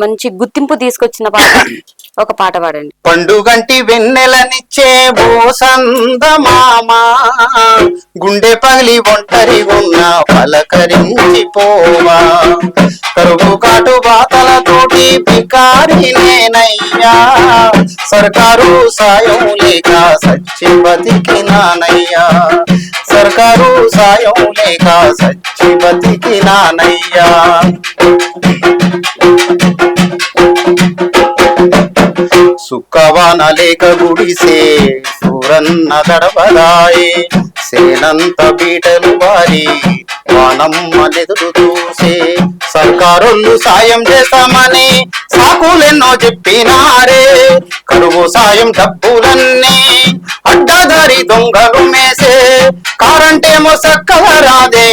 మంచి గుర్తింపు తీసుకొచ్చిన పాట ఒక పాట పాడండి. పండుగంటి వెన్నెలనిచ్చే బోసంద మామా గుండె పగిలి ఒంటరి ఉన్న పలకరించి పోవా కరువు కాటు బాతలతోటి బికారి నేనయ్యా. సర్కారు సాయం లేక సచ్చి బతికినానయ్యా. సర్కారు సాయం లేక సచ్చి బతికినానయ్యా. సుక్కవానలేక గుడిసే సూరన్న గడపదాయే సేనంత బీటలు వారి వానమ్మలెదురు చూసే. సర్కారులు సాయం చేస్తామని సాకులెన్నో చెప్పినారే. కరువు సాయం డబ్బులన్నీ అడ్డదారి దొంగలు మేసే. కారంటేమో చక్కగా రాదే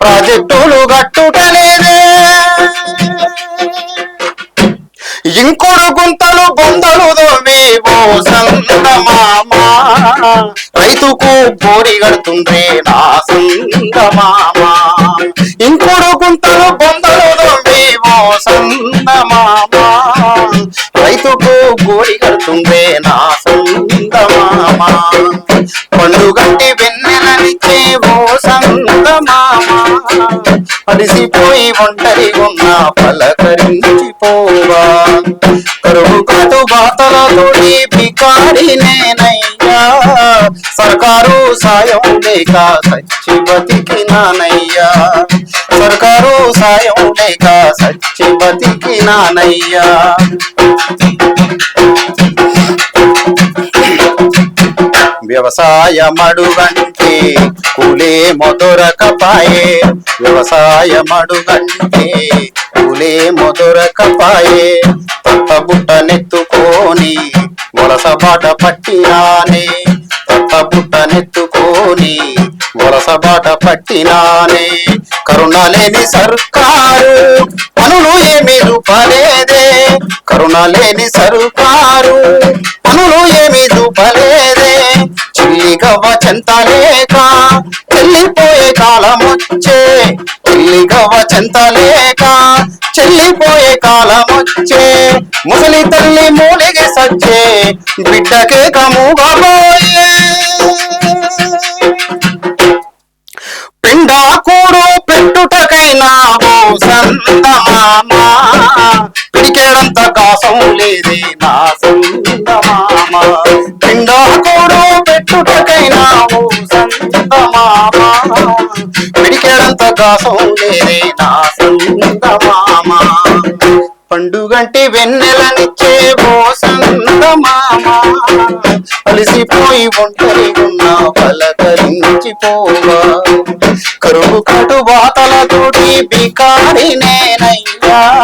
ప్రాజెక్టులు గట్టుటలేదే ఇంకొడు మామా రైతుకు బోరి కడుతుండ్రే నా సందమామా ఇంకుడు గుంతలు బొందలు దోమేవో సందమామా రైతుకు గోరి కడుతుండ్రే నా సంద మామా పండు గట్టి వెన్నెలనిచ్చేవో ఓ సందమామా అలిసిపోయి ఒంటరి ఉన్న పలకరి బికారి నేనయ్యా సర్కారు సాయం లేక సచ్చి బతికినానయ్యా సర్కారు సాయం లేక సచ్చి బతికినానయ్యా వ్యవసాయమడుగంటే కూలే మొదొరకపాయే. వ్యవసాయమడుగంటే కూలే మొదొరకపాయే. తట్ట బుట్ట నెత్తుకోని వలస బాట పట్టినానే తట్ట బుట్ట నెత్తుకోని వలస బాట పట్టినానే. కరుణ లేని సర్కారు పనులు ఏమీ రూపలేదే. కరుణ లేని సర్కారు పనులు ఏమీ రూపలేదే. చిల్లిగవ్వ చెంతలేక చెల్లిపోయే కాలం వచ్చే. చిల్లిగవ్వ చెంతలేక చెల్లిపోయే కాలం వచ్చే. ముసలి తల్లి మూలిగి సచ్చే బిడ్డకే కముగబోయే పిండాకూడు పెట్టుటకైనా ఓ సందమామా పిడికేడంత కాసం లేదే నా సందమామ పిండాకూడు పెట్టుటకైనా ఓ సందమామా పిడికేడంత కాసం లేదే నా సందమామ పండుగంటి వెన్నెలని ఒంటరి ఉన్నా పలకరించిపోవా? కరువు కటు వాతలతోటి బికారి నేనయ్యా.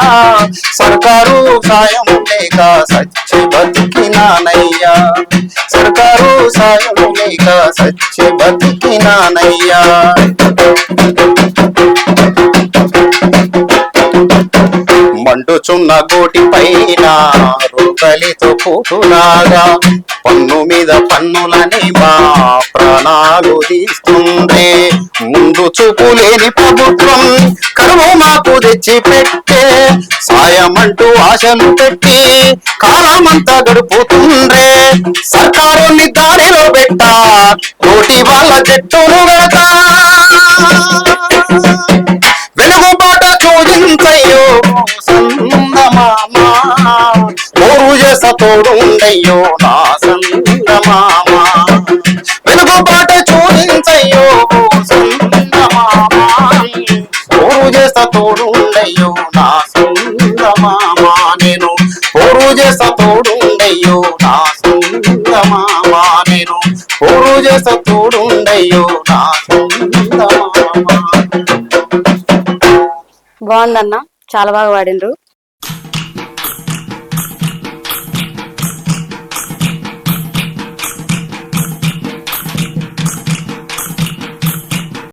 సర్కారు సాయం లేక సచ్చి బతికినానయ్యా. సర్కారు సాయం లేక సచ్చి బతికినానయ్యా. అడ్డుచున్న గోటి పైన రూకలితో పోటులాగా పన్ను మీద పన్నులని మా ప్రాణాలు తీస్తుండే ముందు చూపు లేని ప్రభుత్వం కరువు మాకు తెచ్చి పెట్టే సాయమంటూ ఆశలు పెట్టి కాలమంతా గడుపుతుండ్రే సర్కారుని దారిలో పెట్టా కోటి వాళ్ళ చెట్టును వెళతా తోడుండయ్యో నా సందమామా వెలుగుబాట చూడించయ్యో సందమామా ఓరు చేస తోడుండయ్యో నా సందమామా నేను ఓరు చేస తోడుండయ్యో నా సందమామా నేను ఓరు చేస తోడుండయ్యో నా సందమామా బాగుందన్న. చాలా బాగా పాడిండ్రు.